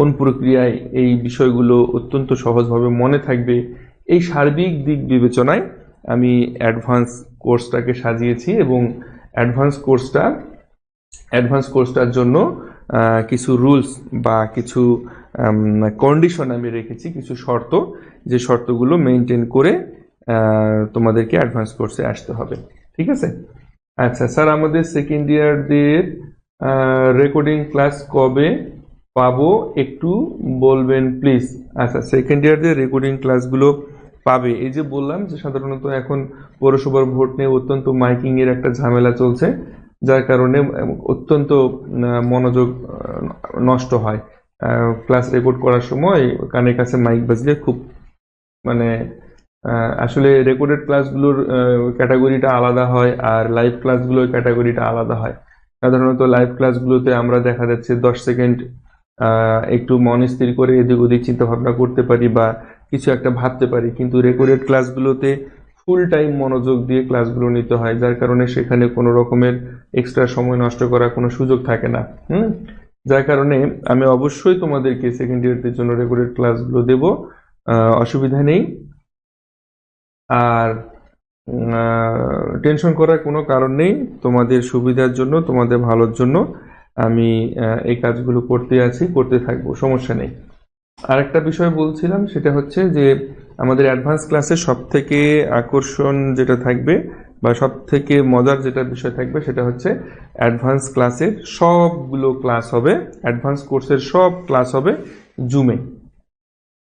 কোন প্রক্রিয়ায় এই বিষয়গুলো অত্যন্ত সহজভাবে মনে থাকবে, এই সার্বিক দিক বিবেচনায় আমি অ্যাডভান্স কোর্সটাকে সাজিয়েছি এবং অ্যাডভান্স কোর্সটা অ্যাডভান্স কোর্সটার জন্য কিছু রুলস বা কিছু কন্ডিশন আমি রেখেছি, কিছু শর্ত, যে শর্তগুলো মেনটেন করে তোমাদেরকে অ্যাডভান্স কোর্সে আসতে হবে। ঠিক আছে? আচ্ছা স্যার, আমাদের সেকেন্ড ইয়ারদের রেকর্ডিং ক্লাস কবে? পাবো, একটু বলবেন প্লিজ আচ্ছা সেকেন্ড ইয়ারদের রেকর্ডিং ক্লাসগুলো পাবে, এই যে বললাম যে সাধারণত এখন পৌরসভার ভোট নিয়ে অত্যন্ত মাইকিং এর একটা ঝামেলা চলছে, যার কারণে অত্যন্ত মনোযোগ নষ্ট হয়। ক্লাস রেকর্ড করার সময় কানের কাছে মাইক বাজলে খুব মানে আসলে রেকর্ডেড ক্লাসগুলোর ক্যাটাগরিটা আলাদা হয় আর লাইভ ক্লাসগুলোর ক্যাটাগরিটা আলাদা হয়। সাধারণত লাইভ ক্লাসগুলোতে আমরা দেখা যাচ্ছে দশ সেকেন্ড একটু মন স্থির করে এদিক ওদিক চিন্তা ভাবনা করতে পারি বা কিছু একটা ভাবতে পারি। কিন্তু রেকর্ডেড ক্লাসগুলোতে ফুল টাইম মনোযোগ দিয়ে ক্লাসগুলো নিতে হয়, যার কারণে সেখানে কোনো রকমের এক্সট্রা সময় নষ্ট করার কোনো সুযোগ থাকে না। হুম? যার কারণে আমি অবশ্যই তোমাদেরকে সেকেন্ড ইয়ারদের জন্য রেকর্ডেড ক্লাসগুলো দেব। অসুবিধা নেই। আর টেনশন করার কোনো কারণ নেই। তোমাদের সুবিধার জন্য, তোমাদের ভালোর জন্য। আমি এই কাজগুলো করতে আছি, করতে থাকব, সমস্যা নেই। আরেকটা বিষয় বলছিলাম, সেটা হচ্ছে যে, আমাদের অ্যাডভান্স ক্লাসে সব থেকে আকর্ষণ যেটা থাকবে, বা সব থেকে মজার যেটা বিষয় থাকবে, সেটা হচ্ছে অ্যাডভান্স ক্লাসের সবগুলো ক্লাস হবে, অ্যাডভান্স কোর্সের সব ক্লাস হবে জুমে।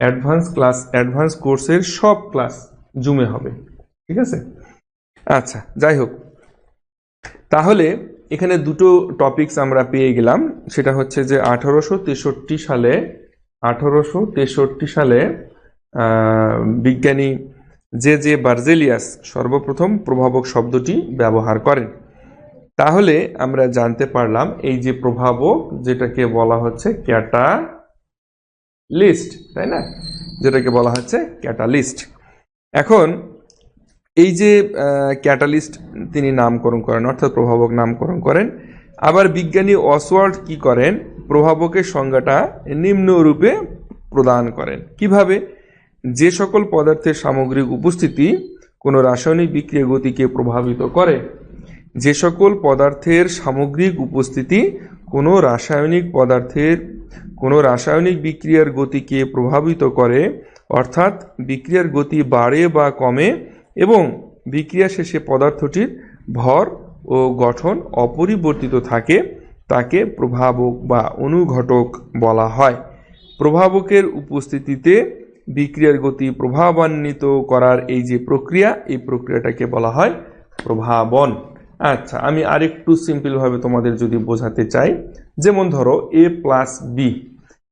অ্যাডভান্স ক্লাস, অ্যাডভান্স কোর্সের সব ক্লাস জুমে হবে। ঠিক আছে? আচ্ছা যাই হোক। তাহলে এখানে দুটো টপিকস আমরা পেয়ে গেলাম। সেটা হচ্ছে যে আঠারোশো তেষট্টি সালে, আঠারোশো তেষট্টি সালে বিজ্ঞানী যে যে বার্জেলিয়াস সর্বপ্রথম প্রভাবক শব্দটি ব্যবহার করেন। তাহলে আমরা জানতে পারলাম এই যে প্রভাবক, যেটাকে বলা হচ্ছে ক্যাটা লিস্ট তাই না? যেটাকে বলা হচ্ছে ক্যাটালিস্ট। এখন এই যে ক্যাটালিস্ট তিনি নামকরণ করেন, অর্থাৎ প্রভাবক নামকরণ করেন, আবার বিজ্ঞানী অসওয়ার্ড কি করেন? প্রভাবকের সংজ্ঞাটা নিম্নরূপে প্রদান করেন। কীভাবে? যে সকল পদার্থের সামগ্রিক উপস্থিতি কোনো রাসায়নিক বিক্রিয়া গতিকে প্রভাবিত করে, যে সকল পদার্থের সামগ্রিক উপস্থিতি কোনো রাসায়নিক পদার্থের, কোনো রাসায়নিক বিক্রিয়ার গতিকে প্রভাবিত করে, অর্থাৎ বিক্রিয়ার গতি বাড়ে বা কমে এবং বিক্রিয়া শেষে পদার্থটির ভর ও গঠন অপরিবর্তিত থাকে, তাকে প্রভাবক বা অনুঘটক বলা হয়। প্রভাবকের উপস্থিতিতে বিক্রিয়ার গতি প্রভাবান্বিত করার এই যে প্রক্রিয়া, এই প্রক্রিয়াটাকে বলা হয় প্রভাবন। আচ্ছা আমি আরেকটু সিম্পলভাবে তোমাদের যদি বোঝাতে চাই, যেমন ধরো A plus B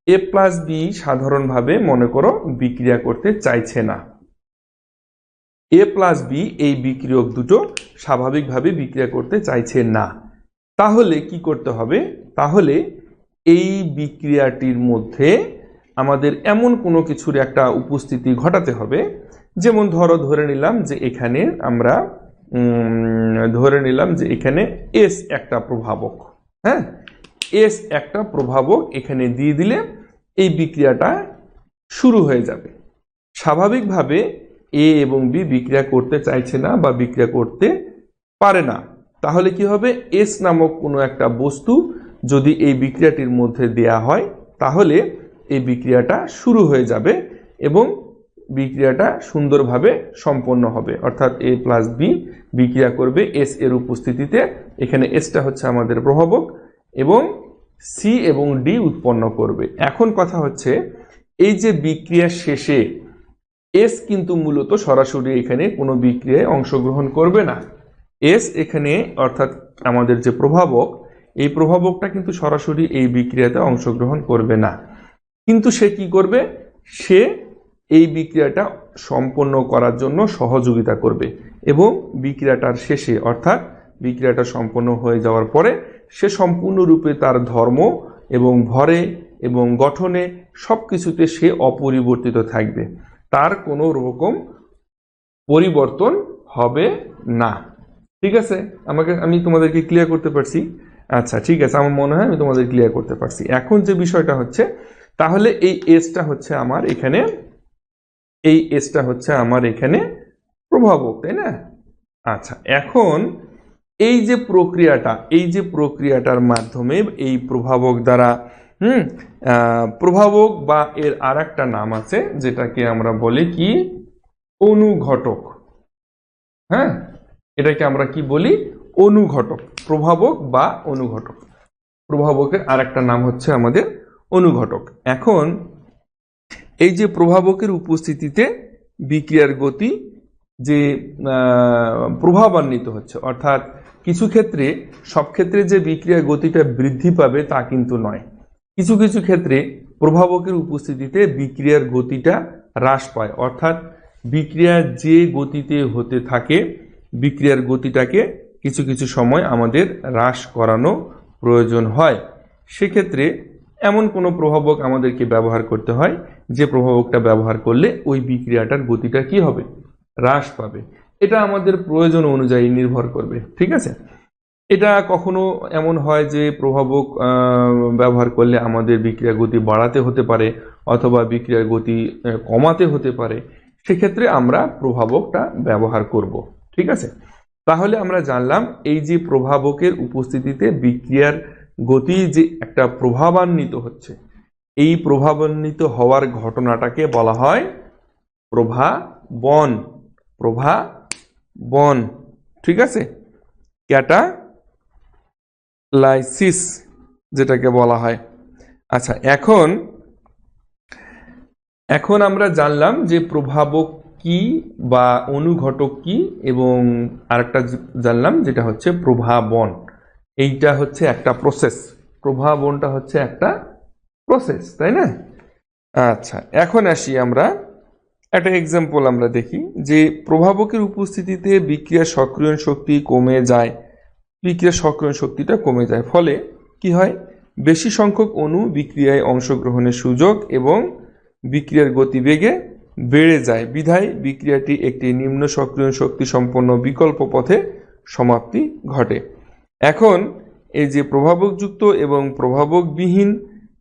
A plus B সাধারণভাবে মনে করো বিক্রিয়া করতে চাইছে না। এ প্লাস বি এই বিক্রিয়ক দুটো স্বাভাবিকভাবে বিক্রিয়া করতে চাইছে না। তাহলে কি করতে হবে? তাহলে এই বিক্রিয়াটির মধ্যে আমাদের এমন কোনো কিছুর একটা উপস্থিতি ঘটাতে হবে। যেমন ধরো, ধরে নিলাম যে এখানে আমরা ধরে নিলাম যে এখানে এস একটা প্রভাবক হ্যাঁ? এস একটা প্রভাবক এখানে দিয়ে দিলে এই বিক্রিয়াটা শুরু হয়ে যাবে। স্বাভাবিকভাবে এ এবং বি বিক্রিয়া করতে চাইছে না বা বিক্রিয়া করতে পারে না। তাহলে কি হবে? এস নামক কোনো একটা বস্তু যদি এই বিক্রিয়াটির মধ্যে দেয়া হয়, তাহলে এই বিক্রিয়াটা শুরু হয়ে যাবে এবং বিক্রিয়াটা সুন্দরভাবে সম্পন্ন হবে। অর্থাৎ এ প্লাস বি বিক্রিয়া করবে এস এর উপস্থিতিতে। এখানে এসটা হচ্ছে আমাদের প্রভাবক এবং সি এবং ডি উৎপন্ন করবে। এখন কথা হচ্ছে, এই যে বিক্রিয়া শেষে এস কিন্তু মূলত সরাসরি এখানে কোনো বিক্রিয়ায় অংশগ্রহণ করবে না। এস এখানে, অর্থাৎ আমাদের যে প্রভাবক, এই প্রভাবকটা কিন্তু সরাসরি এই বিক্রিয়াতে অংশগ্রহণ করবে না। কিন্তু সে কি করবে? সে এই বিক্রিয়াটা সম্পন্ন করার জন্য সহযোগিতা করবে এবং বিক্রিয়াটার শেষে, অর্থাৎ বিক্রিয়াটা সম্পন্ন হয়ে যাওয়ার পরে সে সম্পূর্ণরূপে তার ধর্ম এবং ভরে এবং গঠনে সব কিছুতে সে অপরিবর্তিত থাকবে। তার কোনো রকম পরিবর্তন হবে না। ঠিক আছে? আমাকে, আমি তোমাদেরকে ক্লিয়ার করতে পারছি? আচ্ছা ঠিক আছে। আমার মনে হয় আমি তোমাদের ক্লিয়ার করতে পারছি। এখন যে বিষয়টা হচ্ছে, তাহলে এই এসটা হচ্ছে আমার এখানে, এই এসটা হচ্ছে আমার এখানে প্রভাবক, তাই না? আচ্ছা এখন এই যে প্রক্রিয়াটা, এই যে প্রক্রিয়াটার মাধ্যমে এই প্রভাবক দ্বারা হুম? প্রভাবক বা এর আর একটা নাম আছে যেটাকে আমরা বলি কি? অনুঘটক। হ্যাঁ? এটাকে আমরা কি বলি? অনুঘটক। প্রভাবক বা অনুঘটক। প্রভাবকের আর একটা নাম হচ্ছে আমাদের অনুঘটক। এখন এই যে প্রভাবকের উপস্থিতিতে বিক্রিয়ার গতি যে প্রভাবান্বিত হচ্ছে, অর্থাৎ কিছু ক্ষেত্রে সব ক্ষেত্রে যে বিক্রিয়ার গতিটা বৃদ্ধি পাবে তা কিন্তু নয়। কিছু কিছু ক্ষেত্রে প্রভাবকের উপস্থিতিতে বিক্রিয়ার গতিটা হ্রাস পায়। অর্থাৎ বিক্রিয়া যে গতিতে হতে থাকে, বিক্রিয়ার গতিটাকে কিছু কিছু সময় আমাদের হ্রাস করানো প্রয়োজন হয়। সেক্ষেত্রে এমন কোনো প্রভাবক আমাদেরকে ব্যবহার করতে হয়, যে প্রভাবকটা ব্যবহার করলে ওই বিক্রিয়াটার গতিটা কি হবে? হ্রাস পাবে। এটা আমাদের প্রয়োজন অনুযায়ী নির্ভর করবে, ঠিক আছে? এটা কখনো এমন হয় যে প্রভাবক ব্যবহার করলে আমাদের বিক্রিয়ার গতি বাড়াতে হতে পারে অথবা বিক্রিয়ার গতি কমাতে হতে পারে? সেক্ষেত্রে আমরা প্রভাবকটা ব্যবহার করব, ঠিক আছে? তাহলে আমরা জানলাম এই যে প্রভাবকের উপস্থিতিতে বিক্রিয়ার গতি যে একটা প্রভাবান্বিত হচ্ছে, এই প্রভাবান্বিত হওয়ার ঘটনাটাকে বলা হয় প্রভা বন প্রভা বন ঠিক আছে? ক্যাটা লাইসিস যেটাকে বলা হয়। আচ্ছা এখন এখন আমরা জানলাম যে প্রভাবক কি বা অনুঘটক কি এবং আরেকটা জানলাম যেটা হচ্ছে প্রভাবন। এইটা হচ্ছে একটা প্রসেস প্রভাবনটা হচ্ছে একটা প্রসেস তাই না? আচ্ছা এখন আসি আমরা। একটা এক্সাম্পল আমরা দেখি যে প্রভাবকের উপস্থিতিতে বিক্রিয়ার সক্রিয়ণ শক্তি কমে যায়। বিক্রিয়ার সক্রিয় শক্তিটা কমে যায়। ফলে কি হয়? বেশি সংখ্যক অণু বিক্রিয়ায় অংশগ্রহণের সুযোগ এবং বিক্রিয়ার গতিবেগে বেড়ে যায়। বিধায় বিক্রিয়াটি একটি নিম্ন সক্রিয় শক্তি সম্পন্ন বিকল্প পথে সমাপ্তি ঘটে। এখন এই যে প্রভাবকযুক্ত এবং প্রভাবকবিহীন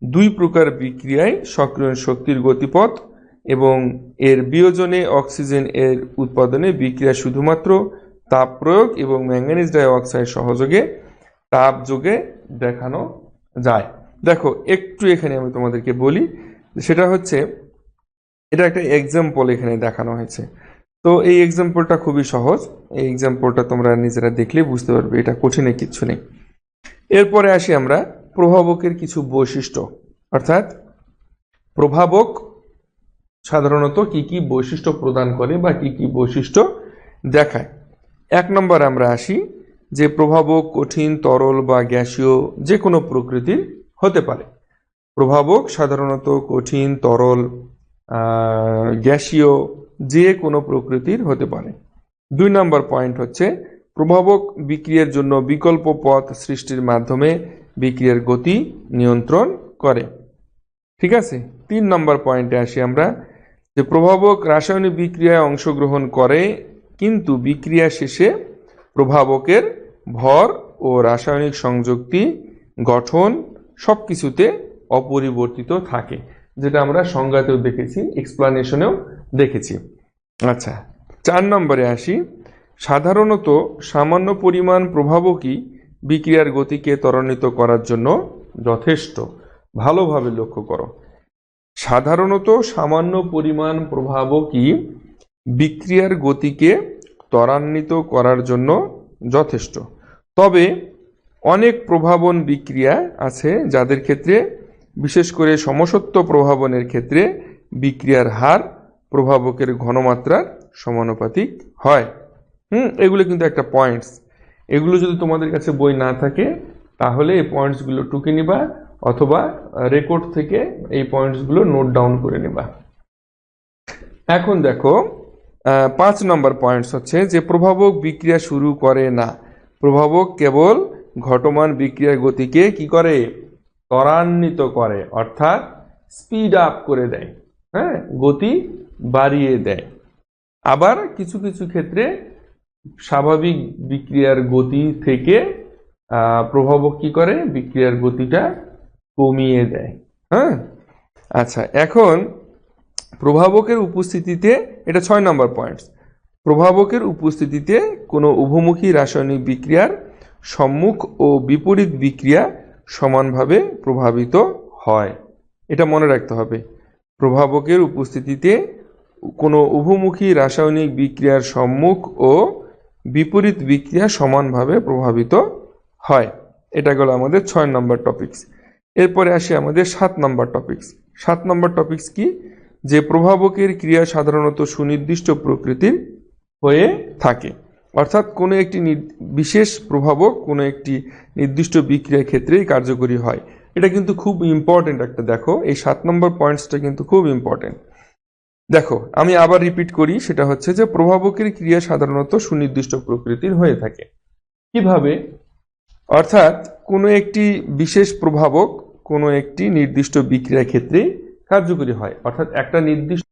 দুই প্রকার বিক্রিয়ায় সক্রিয় শক্তির গতিপথ এবং এর বিয়োজনে অক্সিজেন এর উৎপাদনে বিক্রিয়া শুধুমাত্র তাপ প্রয়োগ এবং ম্যাঙ্গানিজ ডাইঅক্সাইড সহযোগে তাপ যোগে দেখানো যায়। দেখো, একটু এখানে আমি তোমাদেরকে বলি, সেটা হচ্ছে, এটা একটা এক্সাম্পল এখানে দেখানো হয়েছে। তো এই এক্সাম্পলটা খুবই সহজ। এই এক্সাম্পলটা তোমরা নিজেরা দেখলে বুঝতে পারবে, এটা কঠিনে কিচ্ছু নেই। এরপরে আসি আমরা প্রভাবকের কিছু বৈশিষ্ট্য। অর্থাৎ, প্রভাবক সাধারণত কি কি বৈশিষ্ট্য প্রদান করে বা কি কি বৈশিষ্ট্য দেখায়। এক নম্বর আমরা আসি যে প্রভাবক, কঠিন, তরল বা গ্যাসীয় যে কোনো প্রকৃতির হতে পারে। প্রভাবক সাধারণত কঠিন, তরল গ্যাসীয় যে কোনো প্রকৃতির হতে পারে। দুই নম্বর পয়েন্ট হচ্ছে প্রভাবক বিক্রিয়ার জন্য বিকল্প পথ সৃষ্টির মাধ্যমে বিক্রিয়ার গতি নিয়ন্ত্রণ করে। ঠিক আছে? তিন নম্বর পয়েন্টে আসি আমরা যে প্রভাবক রাসায়নিক বিক্রিয়ায় অংশগ্রহণ করে কিন্তু বিক্রিয়া শেষে প্রভাবকের ভর ও রাসায়নিক সংযুক্তি গঠন সব কিছুতে অপরিবর্তিত থাকে, যেটা আমরা সংজ্ঞাতেও দেখেছি এক্সপ্লানেশনেও দেখেছি। আচ্ছা চার নম্বরে আসি। সাধারণত সামান্য পরিমাণ প্রভাবকই বিক্রিয়ার গতিকে ত্বরান্বিত করার জন্য যথেষ্ট। ভালোভাবে লক্ষ্য করো। সাধারণত সামান্য পরিমাণ প্রভাবকই বিক্রিয়ার গতিকে ত্বরান্বিত করার জন্য যথেষ্ট। তবে অনেক প্রভাবন বিক্রিয়া আছে যাদের ক্ষেত্রে, বিশেষ করে সমসত্ব প্রভাবনের ক্ষেত্রে, বিক্রিয়ার হার প্রভাবকের ঘনমাত্রার সমানুপাতিক হয়। হুম, এগুলো কিন্তু একটা পয়েন্টস এগুলো যদি তোমাদের কাছে বই না থাকে, তাহলে এই পয়েন্টসগুলো টুকে নিবা অথবা রেকর্ড থেকে এই পয়েন্টসগুলো নোট ডাউন করে নিবা। এখন দেখো পাঁচ নম্বর পয়েন্টস হচ্ছে যে প্রভাবক বিক্রিয়া শুরু করে না। প্রভাবক কেবল ঘটমান বিক্রিয়ার গতিকে কি করে? ত্বরান্বিত করে, অর্থাৎ স্পিড আপ করে দেয় হ্যাঁ? গতি বাড়িয়ে দেয়। আবার কিছু কিছু ক্ষেত্রে স্বাভাবিক বিক্রিয়ার গতি থেকে প্রভাবক কি করে? বিক্রিয়ার গতিটা কমিয়ে দেয় হ্যাঁ? আচ্ছা এখন প্রভাবকের উপস্থিতিতে, এটা ছয় নম্বর পয়েন্টস প্রভাবকের উপস্থিতিতে কোনো উভমুখী রাসায়নিক বিক্রিয়ার সম্মুখ ও বিপরীত বিক্রিয়া সমানভাবে প্রভাবিত হয়। এটা মনে রাখতে হবে। প্রভাবকের উপস্থিতিতে কোনো উভমুখী রাসায়নিক বিক্রিয়ার সম্মুখ ও বিপরীত বিক্রিয়া সমানভাবে প্রভাবিত হয়। এটা গেল আমাদের ছয় নম্বর টপিকস এরপরে আসি আমাদের সাত নম্বর টপিকস সাত নম্বর টপিকস কি? যে প্রভাবকের ক্রিয়া সাধারণত সুনির্দিষ্ট প্রকৃতির হয়ে থাকে। অর্থাৎ কোনো একটি বিশেষ প্রভাবক কোনো একটি নির্দিষ্ট বিক্রিয়ার ক্ষেত্রেই কার্যকরী হয়। এটা কিন্তু খুব ইম্পর্টেন্ট একটা, দেখো, এই সাত নম্বর পয়েন্টসটা কিন্তু খুব ইম্পর্টেন্ট দেখো, আমি আবার রিপিট করি, সেটা হচ্ছে যে প্রভাবকের ক্রিয়া সাধারণত সুনির্দিষ্ট প্রকৃতির হয়ে থাকে। কীভাবে? অর্থাৎ কোনো একটি বিশেষ প্রভাবক কোনো একটি নির্দিষ্ট বিক্রিয়ার ক্ষেত্রেই কার্যকরী হয়। অর্থাৎ একটা নির্দিষ্ট